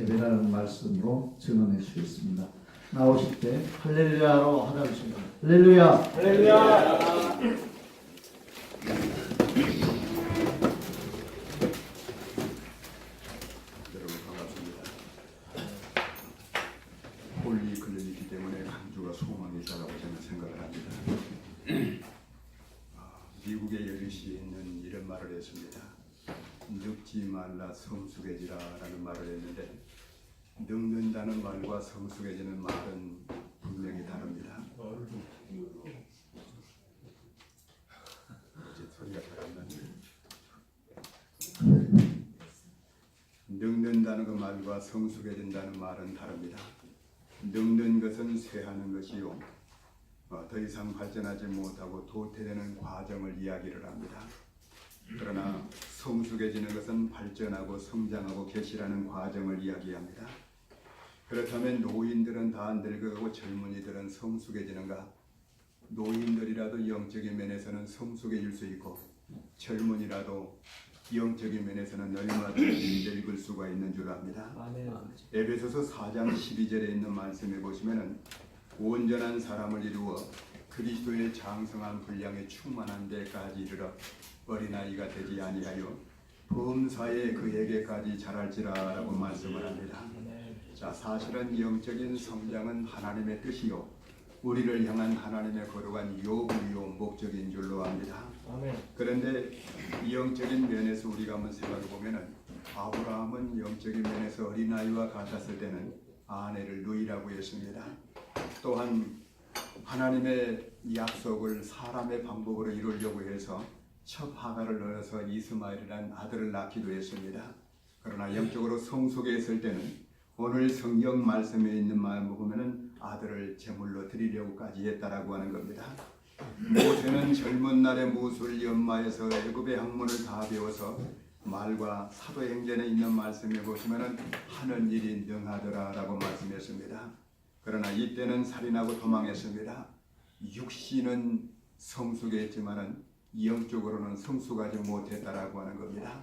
예배라는 말씀으로 증언해 주시겠습니다. 나오실 때 할렐루야로 하나주십니다. 할렐루야. 할렐루야. 여러분 반갑습니다. 홀리 클리닉이기 때문에 강주가 소망이다라고 저는 생각을 합니다. 아, 미국의 열리시에 있는 이런 말을 했습니다. 늙지 말라 성숙해지라라는 말을 했는데 늙는다는 말과 성숙해지는 말은 분명히 다릅니다. 소리가 잘안 나네. 늙는다는 그 말과 성숙해진다는 말은 다릅니다. 늙는 것은 쇠하는 것이요. 어, 더 이상 발전하지 못하고 도태되는 과정을 이야기를 합니다. 그러나 성숙해지는 것은 발전하고 성장하고 개시라는 과정을 이야기합니다. 그렇다면 노인들은 다 늙어가고 젊은이들은 성숙해지는가? 노인들이라도 영적인 면에서는 성숙해질 수 있고 젊은이라도 영적인 면에서는 얼마든지 늙을 수가 있는 줄 압니다. 에베소서 4장 12절에 있는 말씀에 보시면은 온전한 사람을 이루어 그리스도의 장성한 분량에 충만한 데까지 이르러 어린아이가 되지 아니하여 범사에 그에게까지 자랄지라라고 말씀을 합니다. 자, 사실은 영적인 성장은 하나님의 뜻이요 우리를 향한 하나님의 거룩한 요구요 목적인 줄로 압니다. 아멘. 그런데 이 영적인 면에서 우리가 한번 생각해 보면은 아브라함은 영적인 면에서 어린아이와 같았을 때는 아내를 누이라고 했습니다. 또한 하나님의 약속을 사람의 방법으로 이루려고 해서 첫 하가를 넣어서 이스마엘이라는 아들을 낳기도 했습니다. 그러나 영적으로 성숙했을 때는 오늘 성경 말씀에 있는 마음을 보면은 아들을 제물로 드리려고까지 했다라고 하는 겁니다. 모세는 젊은 날에 무술 연마에서 애굽의 학문을 다 배워서 말과 사도행전에 있는 말씀에 보시면은 하는 일이 능하더라라고 말씀했습니다. 그러나 이때는 살인하고 도망했습니다. 육신은 성숙했지만은 영적으로는 성숙하지 못했다라고 하는 겁니다.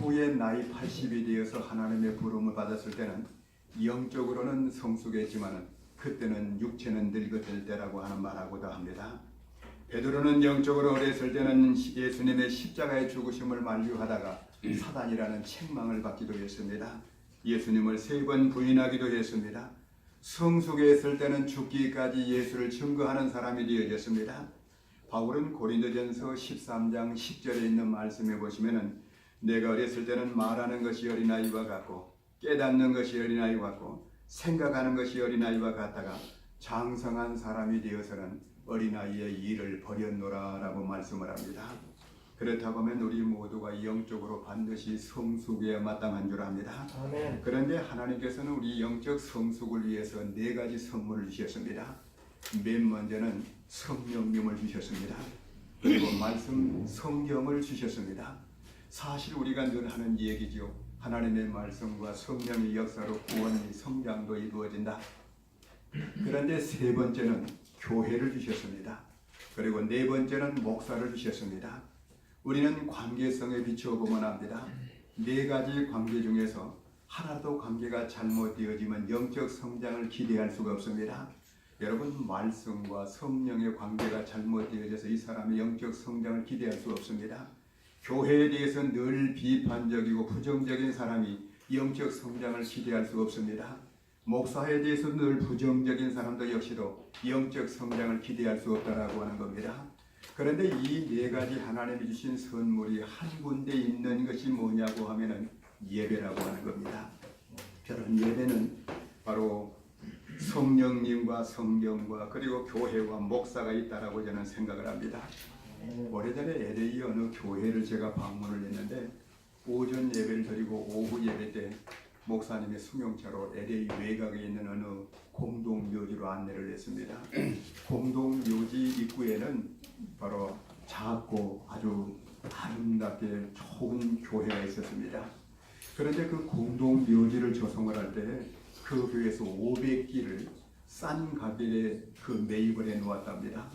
후에 나이 80이 되어서 하나님의 부름을 받았을 때는 영적으로는 성숙했지만은 그때는 육체는 늙어질 때라고 하는 말하고도 합니다. 베드로는 영적으로 어렸을 때는 예수님의 십자가의 죽으심을 만류하다가 사단이라는 책망을 받기도 했습니다. 예수님을 세 번 부인하기도 했습니다. 성숙했을 때는 죽기까지 예수를 증거하는 사람이 되어졌습니다. 바울은 고린도전서 13장 10절에 있는 말씀에 보시면은 내가 어렸을 때는 말하는 것이 어린아이와 같고 깨닫는 것이 어린아이와 같고 생각하는 것이 어린아이와 같다가 장성한 사람이 되어서는 어린아이의 일을 버렸노라 라고 말씀을 합니다. 그렇다고 하면 우리 모두가 영적으로 반드시 성숙에 마땅한 줄 압니다. 아멘. 그런데 하나님께서는 우리 영적 성숙을 위해서 네 가지 선물을 주셨습니다. 맨 먼저는 성령님을 주셨습니다. 그리고 말씀 성경을 주셨습니다. 사실 우리가 늘 하는 얘기지요. 하나님의 말씀과 성령의 역사로 구원이 성장도 이루어진다. 그런데 세 번째는 교회를 주셨습니다. 그리고 네 번째는 목사를 주셨습니다. 우리는 관계성에 비추어 보면 합니다. 네 가지 관계 중에서 하나도 관계가 잘못되어지면 영적 성장을 기대할 수가 없습니다. 여러분 말씀과 성령의 관계가 잘못되어져서 이 사람의 영적 성장을 기대할 수 없습니다. 교회에 대해서 늘 비판적이고 부정적인 사람이 영적 성장을 기대할 수 없습니다. 목사에 대해서 늘 부정적인 사람도 역시도 영적 성장을 기대할 수 없다라고 하는 겁니다. 그런데 이 네 가지 하나님이 주신 선물이 한 군데 있는 것이 뭐냐고 하면은 예배라고 하는 겁니다. 저는 예배는 바로 성령님과 성경과 그리고 교회와 목사가 있다라고 저는 생각을 합니다. 오래전에 LA 어느 교회를 제가 방문을 했는데 오전 예배를 드리고 오후 예배 때 목사님의 승용차로 LA 외곽에 있는 어느 공동 묘지로 안내를 했습니다. 공동 묘지 입구에는 바로 작고 아주 아름답게 좋은 교회가 있었습니다. 그런데 그 공동 묘지를 조성을 할 때 그 교회에서 500기를 싼 가격에 그 매입을 해 놓았답니다.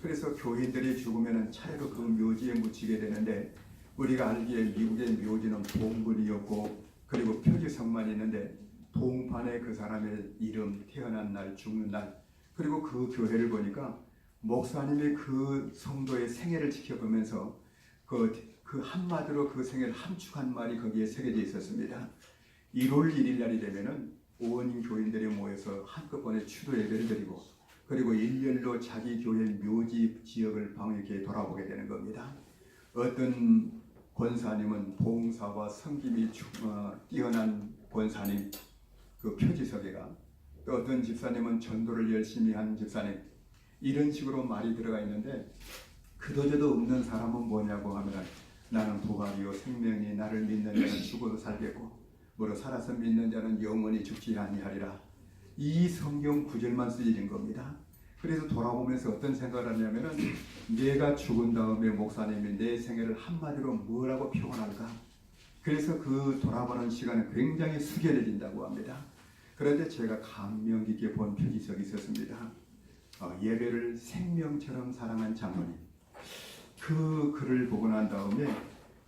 그래서 교인들이 죽으면 차례로 그 묘지에 묻히게 되는데 우리가 알기에 미국의 묘지는 동굴이었고 그리고 표지성만 있는데 동판에 그 사람의 이름, 태어난 날, 죽는 날, 그리고 그 교회를 보니까 목사님이 그 성도의 생애를 지켜보면서 그, 그 한마디로 그 생애를 함축한 말이 거기에 새겨져 있었습니다. 1월 1일 날이 되면은 오원인 교인들이 모여서 한꺼번에 추도 예배를 드리고 그리고 일렬로 자기 교회 묘지 지역을 방에게 돌아보게 되는 겁니다. 어떤 권사님은 봉사와 성김이 주- 어, 뛰어난 권사님 그 표지석에가. 또 어떤 집사님은 전도를 열심히 한 집사님. 이런 식으로 말이 들어가 있는데 그도저도 없는 사람은 뭐냐고 하면 나는 부활이요 생명이 나를 믿는 자는 죽어도 살겠고 뭐로 살아서 믿는 자는 영원히 죽지 아니하리라 이 성경 구절만 쓰여진 겁니다. 그래서 돌아보면서 어떤 생각을 하냐면은 내가 죽은 다음에 목사님이 내 생애를 한마디로 뭐라고 표현할까? 그래서 그 돌아보는 시간은 굉장히 숙연해진다고 합니다. 그런데 제가 감명 깊게 본 표지석이 있었습니다. 어, 예배를 생명처럼 사랑한 장로님. 그 글을 보고 난 다음에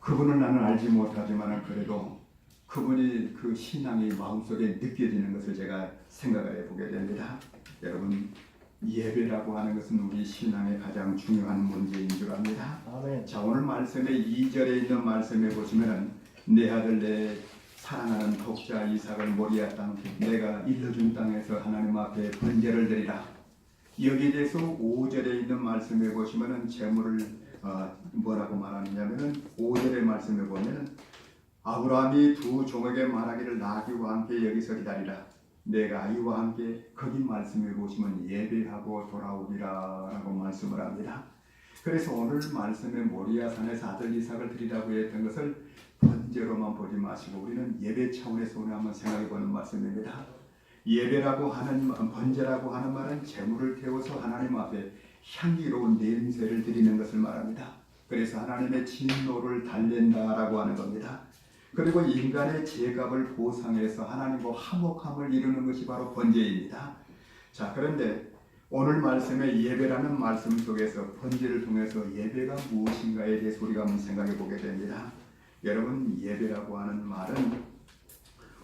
그분을 나는 알지 못하지만 그래도 그분이 그 신앙이 마음속에 느껴지는 것을 제가 생각을 해보게 됩니다. 여러분 예배라고 하는 것은 우리 신앙의 가장 중요한 문제인 줄 압니다. 아멘. 자 오늘 말씀의 2절에 있는 말씀에 보시면은 내 아들 내 사랑하는 독자 이삭을 모리아 땅 내가 일러준 땅에서 하나님 앞에 번제를 드리라 여기에 대해서 5절에 있는 말씀에 보시면은 재물을 어, 뭐라고 말하느냐면은 5절의 말씀에 보면은 아브라함이 두 종에게 말하기를 나귀와 함께 여기서 기다리라 내가 아이와 함께 거기 말씀에 보시면 예배하고 돌아오리라 라고 말씀을 합니다. 그래서 오늘 말씀에 모리아산에서 아들 이삭을 드리라고 했던 것을 번제로만 보지 마시고 우리는 예배 차원에서 오늘 한번 생각해 보는 말씀입니다. 예배라고 하는 번제라고 하는 말은 재물을 태워서 하나님 앞에 향기로운 냄새를 드리는 것을 말합니다. 그래서 하나님의 진노를 달랜다라고 하는 겁니다. 그리고 인간의 죄값을 보상해서 하나님과 화목함을 이루는 것이 바로 번제입니다. 자, 그런데 오늘 말씀의 예배라는 말씀 속에서 번제를 통해서 예배가 무엇인가에 대해서 우리가 한번 생각해 보게 됩니다. 여러분 예배라고 하는 말은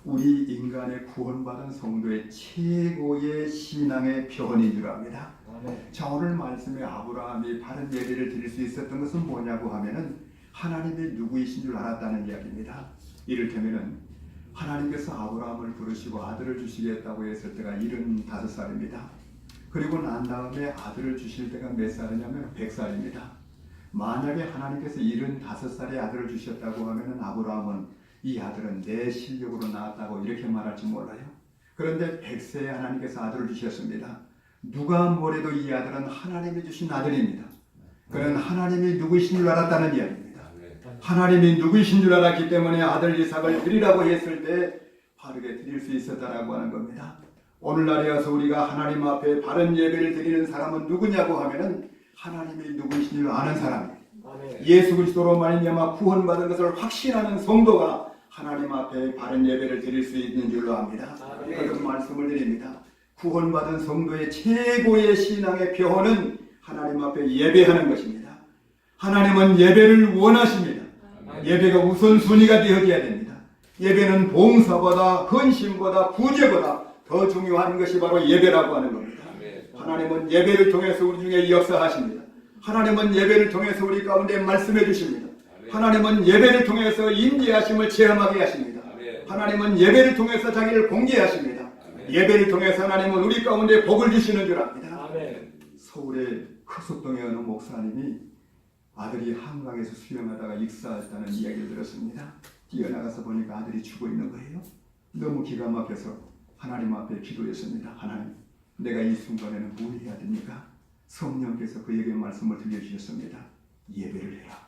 우리 인간의 구원받은 성도의 최고의 신앙의 표현인 줄 압니다. 자 오늘 말씀에 아브라함이 바른 예배를 드릴 수 있었던 것은 뭐냐고 하면은 하나님이 누구이신 줄 알았다는 이야기입니다. 이를테면은 하나님께서 아브라함을 부르시고 아들을 주시겠다고 했을 때가 75살입니다. 그리고 난 다음에 아들을 주실 때가 몇 살이냐면 100살입니다. 만약에 하나님께서 75살에 아들을 주셨다고 하면은 아브라함은 이 아들은 내 실력으로 낳았다고 이렇게 말할지 몰라요. 그런데 100세에 하나님께서 아들을 주셨습니다. 누가 뭐래도 이 아들은 하나님이 주신 아들입니다. 그는 하나님이 누구이신 줄 알았다는 이야기입니다. 하나님이 누구이신 줄 알았기 때문에 아들 이삭을 드리라고 했을 때 바르게 드릴 수 있었다라고 하는 겁니다. 오늘날에 와서 우리가 하나님 앞에 바른 예배를 드리는 사람은 누구냐고 하면은 하나님이 누구이신 줄 아는 사람이에요. 예수 그리스도로 말미암아 구원받은 것을 확신하는 성도가 하나님 앞에 바른 예배를 드릴 수 있는 줄로 압니다. 그런 말씀을 드립니다. 구원받은 성도의 최고의 신앙의 표현은 하나님 앞에 예배하는 것입니다. 하나님은 예배를 원하십니다. 예배가 우선순위가 되어져야 됩니다. 예배는 봉사보다 헌신보다 구제보다 더 중요한 것이 바로 예배라고 하는 겁니다. 하나님은 예배를 통해서 우리 중에 역사하십니다. 하나님은 예배를 통해서 우리 가운데 말씀해 주십니다. 하나님은 예배를 통해서 임재하심을 체험하게 하십니다. 하나님은 예배를 통해서 자기를 공개하십니다. 예배를 통해서 하나님은 우리 가운데 복을 주시는 줄 압니다. 서울의 크속동의 어느 목사님이 아들이 한강에서 수영하다가 익사했다는 이야기를 들었습니다. 뛰어나가서 보니까 아들이 죽어 있는 거예요. 너무 기가 막혀서 하나님 앞에 기도했습니다. 하나님, 내가 이 순간에는 뭘 해야 됩니까? 성령께서 그에게 말씀을 들려주셨습니다. 예배를 해라.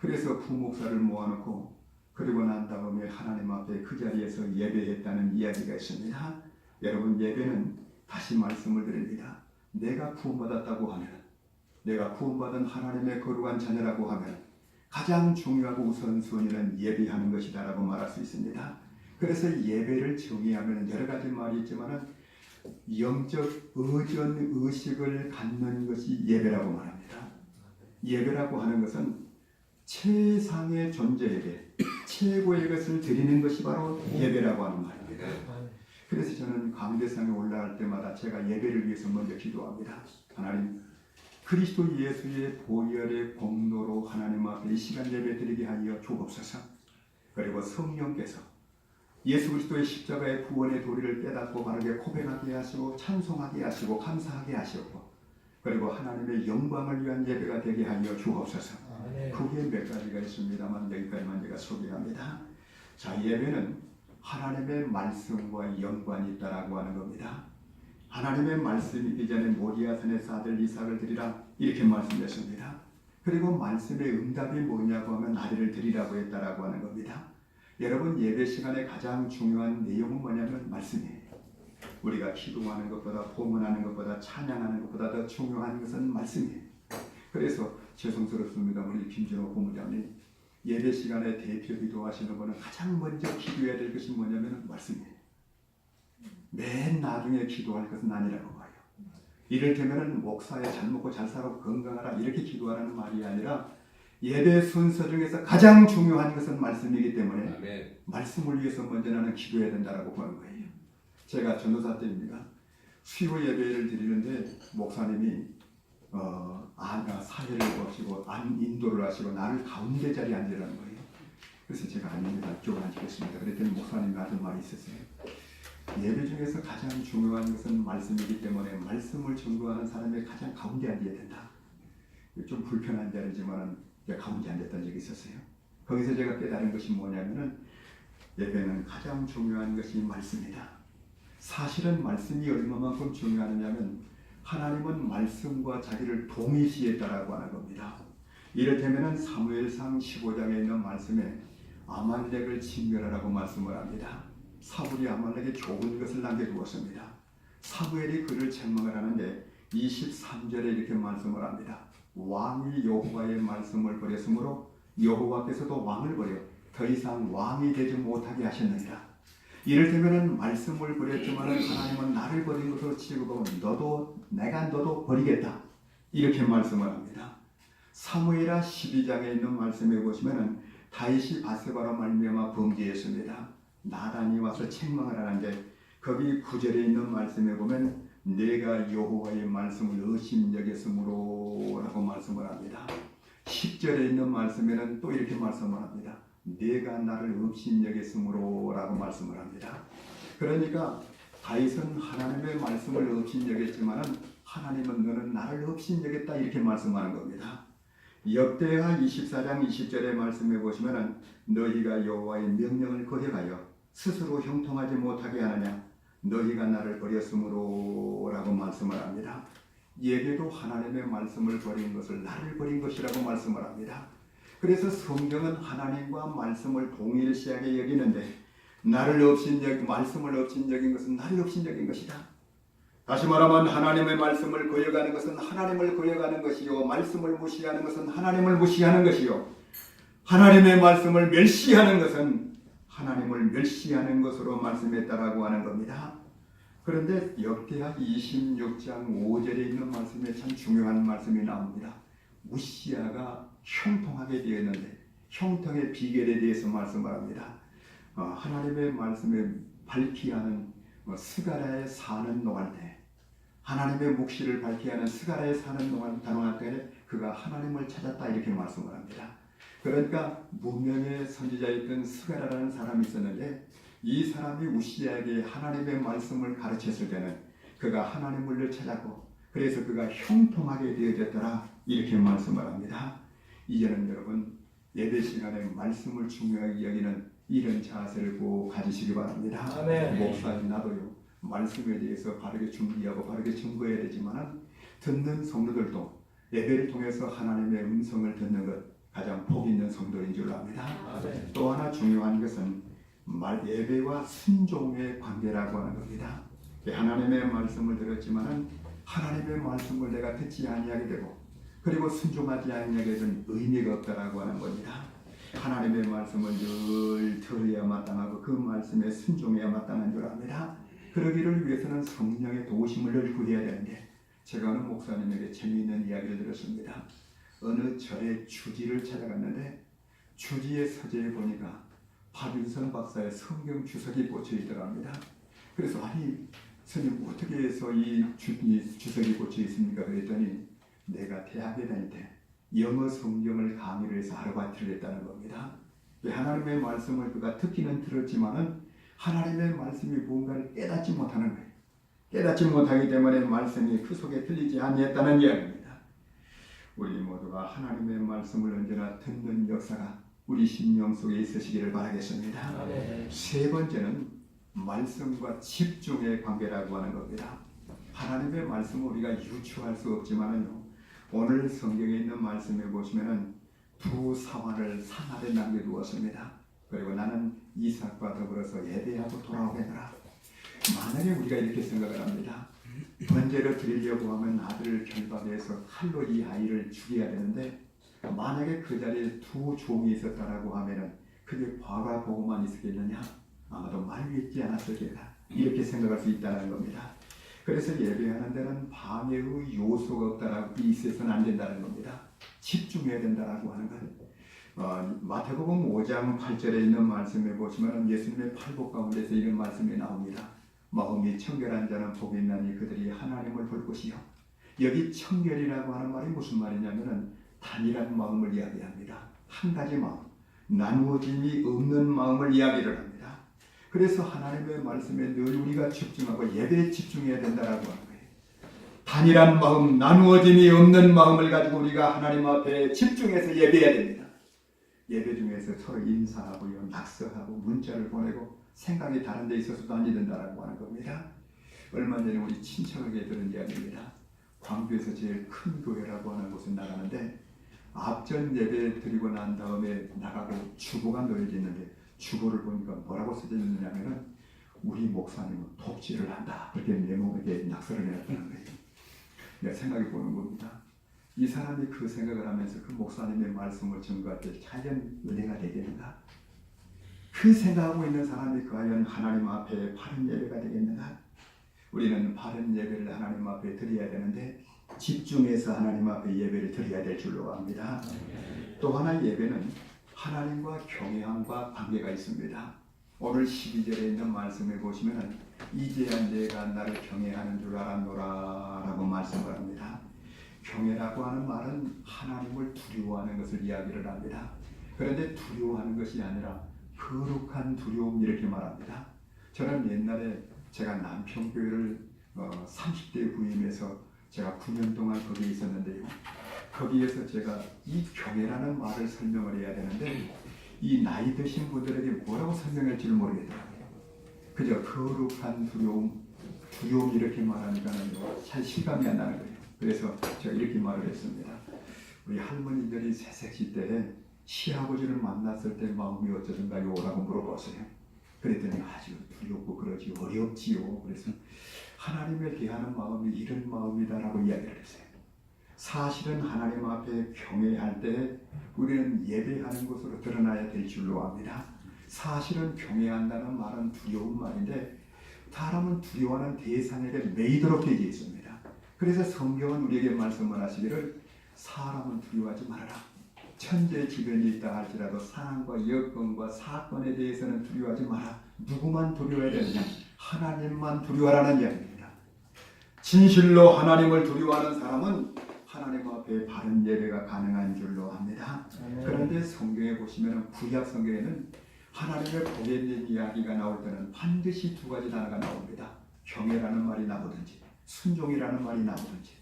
그래서 부목사를 모아놓고 그리고 난 다음에 하나님 앞에 그 자리에서 예배했다는 이야기가 있습니다. 여러분 예배는 다시 말씀을 드립니다. 내가 구원받았다고 하면 내가 구원받은 하나님의 거룩한 자녀라고 하면 가장 중요하고 우선순위는 예배하는 것이다라고 말할 수 있습니다. 그래서 예배를 정의하면 여러 가지 말이 있지만은 영적 의전 의식을 갖는 것이 예배라고 말합니다. 예배라고 하는 것은 최상의 존재 예배, 최고의 것을 드리는 것이 바로 예배라고 하는 말입니다. 강대상에 올라갈 때마다 제가 예배를 위해서 먼저 기도합니다. 하나님 그리스도 예수의 보혈의 공로로 하나님 앞에 이 시간 예배 드리게 하여 주옵소서. 그리고 성령께서 예수 그리스도의 십자가의 구원의 도리를 깨닫고 바르게 고백하게 하시고 찬송하게 하시고 감사하게 하시고 그리고 하나님의 영광을 위한 예배가 되게 하여 주옵소서. 그게 몇 가지가 있습니다만 여기까지만 제가 소개합니다. 자 예배는 하나님의 말씀과 연관이 있다라고 하는 겁니다. 하나님의 말씀이 이전에 모리아산에서 아들 이삭을 드리라 이렇게 말씀했습니다. 그리고 말씀의 응답이 뭐냐고 하면 아들을 드리라고 했다라고 하는 겁니다. 여러분 예배 시간에 가장 중요한 내용은 뭐냐면 말씀이에요. 우리가 기도하는 것보다 포문하는 것보다 찬양하는 것보다 더 중요한 것은 말씀이에요. 그래서 죄송스럽습니다. 우리 김진호 본부장님 예배 시간에 대표 기도하시는 분은 가장 먼저 기도해야 될 것이 뭐냐면 말씀이에요. 맨 나중에 기도할 것은 아니라고. 이를테면은 목사에 잘 먹고 잘 살고 건강하라 이렇게 기도하라는 말이 아니라 예배 순서 중에서 가장 중요한 것은 말씀이기 때문에 아멘. 말씀을 위해서 먼저 나는 기도해야 된다라고 보는 거예요. 제가 전도사 때입니다. 수요 예배를 드리는데 목사님이 어, 안, 아, 사회를 거치고 안 인도를 하시고 나를 가운데 자리에 앉으라는 거예요. 그래서 제가 아닙니다. 이쪽으로 앉겠습니다. 그랬더니 목사님이 하던 말이 있었어요. 예배 중에서 가장 중요한 것은 말씀이기 때문에 말씀을 전도하는 사람의 가장 가운데 앉아야 된다. 좀 불편한 자리지만 가운데 앉았던 적이 있었어요. 거기서 제가 깨달은 것이 뭐냐면은 예배는 가장 중요한 것이 말씀이다. 사실은 말씀이 얼마만큼 중요하느냐면 하나님은 말씀과 자기를 동일시했다라고 하는 겁니다. 이를테면은 사무엘상 15장에 있는 말씀에 아말렉을 진멸하라고 말씀을 합니다. 사울이 아말렉에 좋은 것을 남겨두었습니다. 사무엘이 그를 책망을 하는데 23절에 이렇게 말씀을 합니다. 왕이 여호와의 말씀을 버렸으므로 여호와께서도 왕을 버려 더 이상 왕이 되지 못하게 하셨느니라. 이를테면은 말씀을 버렸지만은 하나님은 나를 버린 것으로 취급하고 너도 내가 너도 버리겠다 이렇게 말씀을 합니다. 사무엘하 12장에 있는 말씀에 보시면은 다윗이 바세바로 말미암아 범죄했습니다. 나단이 와서 책망을 하는데 거기 9절에 있는 말씀에 보면 내가 여호와의 말씀을 의심여겼으므로 라고 말씀을 합니다. 10절에 있는 말씀에는 또 이렇게 말씀을 합니다. 내가 나를 의심여겼으므로 라고 말씀을 합니다. 그러니까 다윗은 하나님의 말씀을 의심여겼지만은 하나님은 너는 나를 의심여겼다 이렇게 말씀하는 겁니다. 역대하 24장 20절의 말씀에 보시면은 너희가 여호와의 명령을 거역하여 스스로 형통하지 못하게 하느냐 너희가 나를 버렸으므로 라고 말씀을 합니다. 예배도 하나님의 말씀을 버린 것을 나를 버린 것이라고 말씀을 합니다. 그래서 성경은 하나님과 말씀을 동일시하게 여기는데 나를 여 말씀을 여긴 것은 나를 여긴 것이다. 다시 말하면 하나님의 말씀을 거역하는 것은 하나님을 거역하는 것이요 말씀을 무시하는 것은 하나님을 무시하는 것이요 하나님의 말씀을 멸시하는 것은 하나님을 멸시하는 것으로 말씀했다라고 하는 겁니다. 그런데 역대하 26장 5절에 있는 말씀에 참 중요한 말씀이 나옵니다. 우시아가 형통하게 되었는데 형통의 비결에 대해서 말씀을 합니다. 어, 하나님의 말씀에 밝히 하는 어, 스가라에 사는 동안 때 하나님의 묵시를 밝히 하는 스가라에 사는 동안 단원할 때 그가 하나님을 찾았다 이렇게 말씀을 합니다. 그러니까 무명의 선지자였던 스가라라는 사람이 있었는데 이 사람이 우시아에게 하나님의 말씀을 가르쳤을 때는 그가 하나님을 찾았고 그래서 그가 형통하게 되어졌더라 이렇게 말씀을 합니다. 이제는 여러분 예배 시간에 말씀을 중요하게 여기는 이런 자세를 꼭 가지시기 바랍니다. 아멘. 목사님 나도요 말씀에 대해서 바르게 준비하고 바르게 증거해야 되지만은 듣는 성도들도 예배를 통해서 하나님의 음성을 듣는 것 가장 복 있는 성도인 줄 압니다. 아멘. 또 하나 중요한 것은 말 예배와 순종의 관계라고 하는 겁니다. 하나님의 말씀을 들었지만은 하나님의 말씀을 내가 듣지 아니하게 되고 그리고 순종하지 아니하게 된 의미가 없다라고 하는 겁니다. 하나님의 말씀을 늘 들어야 마땅하고 그 말씀에 순종해야 마땅한 줄 압니다. 그러기를 위해서는 성령의 도우심을 늘 구해야 되는데 제가 어느 목사님에게 재미있는 이야기를 들었습니다. 어느 절에 주지를 찾아갔는데 주지의 서재에 보니까 박윤선 박사의 성경 주석이 꽂혀 있더랍니다. 그래서 아니 스님 어떻게 해서 이, 주, 이 주석이 꽂혀 있습니까? 그랬더니 내가 대학에 다닐 때 영어 성경을 강의를 해서 아르바이트를 했다는 겁니다. 이 하나님의 말씀을 그가 듣기는 들었지만은 하나님의 말씀이 뭔가를 깨닫지 못하는 거예요. 깨닫지 못하기 때문에 말씀이 그 속에 들리지 아니했다는 이야기입니다. 우리 모두가 하나님의 말씀을 언제나 듣는 역사가 우리 심령 속에 있으시기를 바라겠습니다. 세 번째는 말씀과 집중의 관계라고 하는 겁니다. 하나님의 말씀을 우리가 유추할 수 없지만은요. 오늘 성경에 있는 말씀에 보시면은 두 사환을 산 아래 남겨두었습니다. 그리고 나는 이삭과 더불어서 예배하고 돌아오겠노라. 만약에 우리가 이렇게 생각을 합니다. 번제를 드리려고 하면 아들을 결박해서 칼로 이 아이를 죽여야 되는데 만약에 그 자리에 두 종이 있었다라고 하면은 그게 과가 보고만 있었겠느냐? 아마도 말믿지 않았을 게다. 이렇게 생각할 수 있다는 겁니다. 그래서 예배하는 데는 방해의 요소가 없다라고 있어서는 안 된다는 겁니다. 집중해야 된다라고 하는 것. 어, 마태복음 5장 8절에 있는 말씀에 보시면 예수님의 팔복 가운데서 이런 말씀이 나옵니다. 마음이 청결한 자는 복이 있나니 그들이 하나님을 볼 것이요. 여기 청결이라고 하는 말이 무슨 말이냐면은 단일한 마음을 이야기합니다. 한 가지 마음, 나누어짐이 없는 마음을 이야기를 합니다. 그래서 하나님의 말씀에 늘 우리가 집중하고 예배에 집중해야 된다라고 하는 거예요. 단일한 마음, 나누어짐이 없는 마음을 가지고 우리가 하나님 앞에 집중해서 예배해야 됩니다. 예배 중에서 서로 인사하고요, 낙서하고 문자를 보내고 생각이 다른 데 있어서도 안 된다라고 하는 겁니다. 얼마 전에 우리 친척에게 들은 이야기입니다. 광주에서 제일 큰 교회라고 하는 곳에 나가는데 앞전 예배 드리고 난 다음에 나가고 주보가 놓여져 있는데 주보를 보니까 뭐라고 써져 있느냐면은 우리 목사님은 독지를 한다 그렇게 메모에 낙서를 해놨다는 거예요. 내가 생각해 보는 겁니다. 이 사람이 그 생각을 하면서 그 목사님의 말씀을 전거할 때 과연 은혜가 되겠는가? 그 생각하고 있는 사람이 과연 하나님 앞에 바른 예배가 되겠는가? 우리는 바른 예배를 하나님 앞에 드려야 되는데 집중해서 하나님 앞에 예배를 드려야 될 줄로 압니다. 또 하나 예배는 하나님과 경외함과 관계가 있습니다. 오늘 12절에 있는 말씀에 보시면 이제야 내가 나를 경외하는 줄 알았노라 라고 말씀을 합니다. 경외라고 하는 말은 하나님을 두려워하는 것을 이야기를 합니다. 그런데 두려워하는 것이 아니라 거룩한 두려움 이렇게 말합니다. 저는 옛날에 제가 남편교회를 어, 30대 부임해서 제가 9년 동안 거기에 있었는데요. 거기에서 제가 이 경외라는 말을 설명을 해야 되는데 이 나이 드신 분들에게 뭐라고 설명할지를 모르겠더라고요. 그저 거룩한 두려움, 두려움 이렇게 말하니까는 잘 실감이 안 나는 거예요. 그래서 제가 이렇게 말을 했습니다. 우리 할머니들이 새색시 때 시아버지를 만났을 때 마음이 어쩌던가요? 라고 물어봤어요. 그랬더니 아주 두렵고 그러지 어렵지요. 그래서 하나님을 대하는 마음이 이런 마음이다라고 이야기를 했어요. 사실은 하나님 앞에 경외할 때 우리는 예배하는 것으로 드러나야 될 줄로 압니다. 사실은 경외한다는 말은 두려운 말인데 사람은 두려워하는 대상에게 매이도록 되어 있습니다. 그래서 성경은 우리에게 말씀을 하시기를 사람은 두려워하지 말아라. 천재 지변이 있다 할지라도 상황과 여건과 사건에 대해서는 두려워하지 마라. 누구만 두려워해야 되느냐? 하나님만 두려워하라는 이야기입니다. 진실로 하나님을 두려워하는 사람은 하나님 앞에 바른 예배가 가능한 줄로 압니다. 그런데 성경에 보시면 구약 성경에는 하나님의 있는 이야기가 나올 때는 반드시 두 가지 단어가 나옵니다. 경외라는 말이 나오든지 순종이라는 말이 나오든지.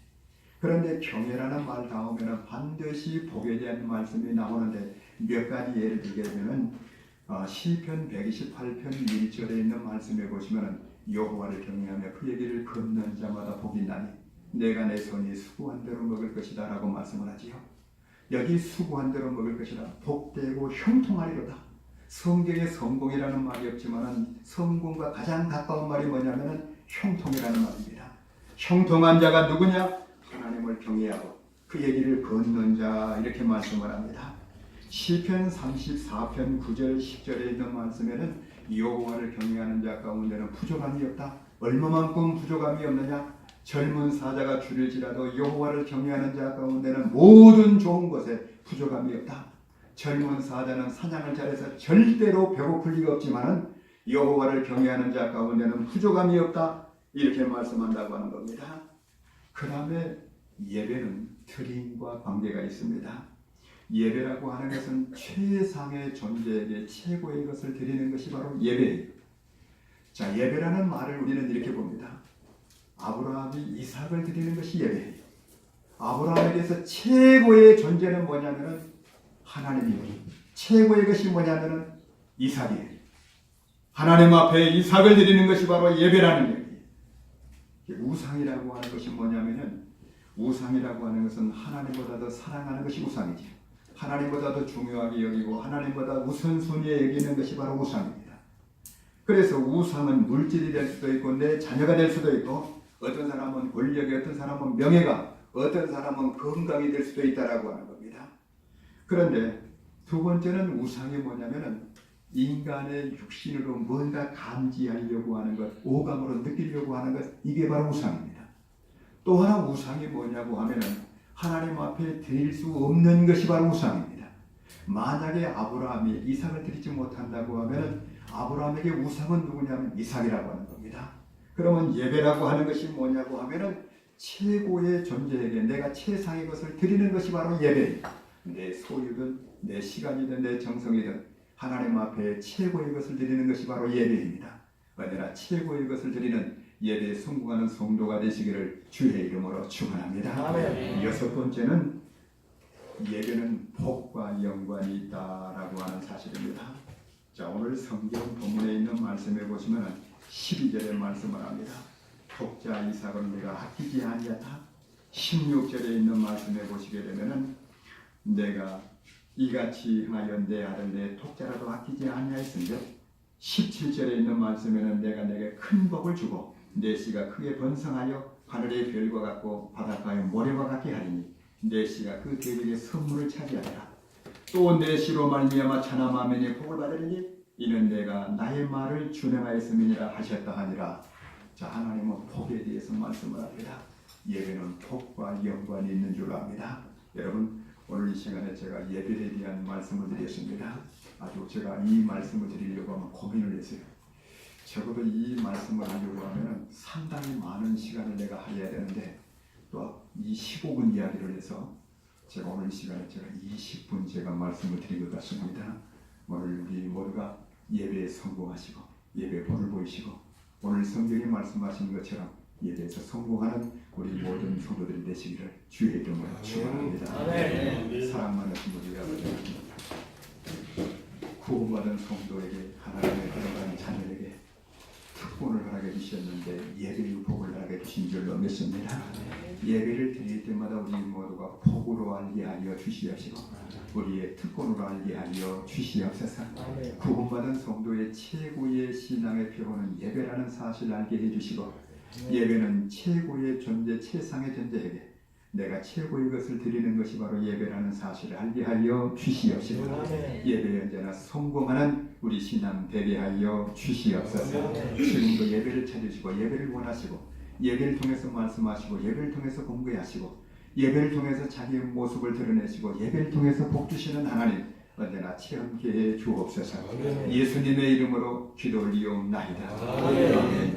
그런데 경외라는 말 다음에는 반드시 복에 대한 말씀이 나오는데 몇 가지 예를 들게 되면은 어, 시편 128편 1절에 있는 말씀에 보시면은 여호와를 경외하며 그 얘기를 걷는 자마다 복이 나니 내가 내 손이 수고한 대로 먹을 것이다라고 말씀을 하지요. 여기 수고한 대로 먹을 것이라 복되고 형통하리로다. 성경에 성공이라는 말이 없지만은 성공과 가장 가까운 말이 뭐냐면은 형통이라는 말입니다. 형통한 자가 누구냐? 하나님을 경외하고 그 얘기를 걷는 자 이렇게 말씀을 합니다. 시편 34편 9절 10절에 있는 말씀에는 여호와를 경외하는 자 가운데는 부족함이 없다. 얼마만큼 부족함이 없느냐? 젊은 사자가 줄일지라도 여호와를 경외하는 자 가운데는 모든 좋은 것에 부족함이 없다. 젊은 사자는 사냥을 잘해서 절대로 배고플 리가 없지만은 여호와를 경외하는 자 가운데는 부족함이 없다. 이렇게 말씀한다고 하는 겁니다. 그 다음에 예배는 드림과 관계가 있습니다. 예배라고 하는 것은 최상의 존재에게 최고의 것을 드리는 것이 바로 예배예요. 자, 예배라는 말을 우리는 이렇게 봅니다. 아브라함이 이삭을 드리는 것이 예배예요. 아브라함에게서 최고의 존재는 뭐냐면은 하나님이에요. 최고의 것이 뭐냐면은 이삭이에요. 하나님 앞에 이삭을 드리는 것이 바로 예배라는 얘기예요. 우상이라고 하는 것이 뭐냐면은 우상이라고 하는 것은 하나님보다 더 사랑하는 것이 우상이죠. 하나님보다 더 중요하게 여기고 하나님보다 우선순위에 여기는 것이 바로 우상입니다. 그래서 우상은 물질이 될 수도 있고 내 자녀가 될 수도 있고 어떤 사람은 권력이 어떤 사람은 명예가 어떤 사람은 건강이 될 수도 있다라고 하는 겁니다. 그런데 두 번째는 우상이 뭐냐면은 인간의 육신으로 뭔가 감지하려고 하는 것, 오감으로 느끼려고 하는 것, 이게 바로 우상입니다. 또 하나 우상이 뭐냐고 하면은 하나님 앞에 드릴 수 없는 것이 바로 우상입니다. 만약에 아브라함이 이삭을 드리지 못한다고 하면은 아브라함에게 우상은 누구냐면 이삭이라고 하는 겁니다. 그러면 예배라고 하는 것이 뭐냐고 하면은 최고의 존재에게 내가 최상의 것을 드리는 것이 바로 예배입니다. 내 소유든 내 시간이든 내 정성이든 하나님 앞에 최고의 것을 드리는 것이 바로 예배입니다. 언제나 최고의 것을 드리는 예배에 성공하는 성도가 되시기를 주의 이름으로 축원합니다. 아멘. 여섯 번째는 예배는 복과 연관이 있다라고 하는 사실입니다. 자 오늘 성경 본문에 있는 말씀에 보시면 12절에 말씀을 합니다. 독자 이삭은 내가 아끼지 아니하다. 16절에 있는 말씀에 보시게 되면은 내가 이같이 행하여 내 아들 내 독자라도 아끼지 아니하였은데 17절에 있는 말씀에는 내가 내게 큰 복을 주고 내 씨가 크게 번성하여 하늘의 별과 같고 바닷가의 모래와 같게 하리니 내 씨가 그 대적의 선물을 차지하리라. 또 내 씨로 말미암아 차나 마면의 복을 받으리니 이는 내가 나의 말을 준행하였음이니라 하셨다 하니라. 자 하나님은 복에 대해서 말씀을 합니다. 예배는 복과 연관이 있는 줄 압니다. 여러분 오늘 이 시간에 제가 예배에 대한 말씀을 드렸습니다. 아주 제가 이 말씀을 드리려고 하면 고민을 했어요 적어도 이 말씀을 하려고 하면 상당히 많은 시간을 내가 할애야 되는데 또 이 15분 이야기를 해서 제가 오늘 이 시간에 제가 20분 제가 말씀을 드린 것 같습니다. 오늘 우리 모두가 예배에 성공하시고 예배 본을 보이시고 오늘 성경이 말씀하신 것처럼 예배에서 성공하는 우리 모든 성도들이 되시기를 주의 이름으로 축원합니다. 사랑 많으신 우리 아버지 구원받은 성도에게 하나님의 들어간 자녀에게 특권을 허락해 주셨는데 예배의 복을 허락해 주신 줄로 믿습니다. 예배를 드릴 때마다 우리 모두가 복으로 알게 하여 주시옵시고 우리의 특권으로 알게 하여 주시옵소서. 구원받은 성도의 최고의 신앙의 표본은 예배라는 사실을 알게 해주시고 예배는 최고의 존재, 최상의 존재에게 내가 최고의 것을 드리는 것이 바로 예배라는 사실을 알게 하여 주시옵시고. 예배에 언제나 성공하는 우리 신앙 되게하여 주시옵소서. 지금도 예배를 찾으시고 예배를 원하시고 예배를 통해서 말씀하시고 예배를 통해서 공부하시고 예배를 통해서 자기의 모습을 드러내시고 예배를 통해서 복 주시는 하나님 언제나 체험케 해 주옵소서. 예수님의 이름으로 기도 올리옵나이다. 아멘. 아멘.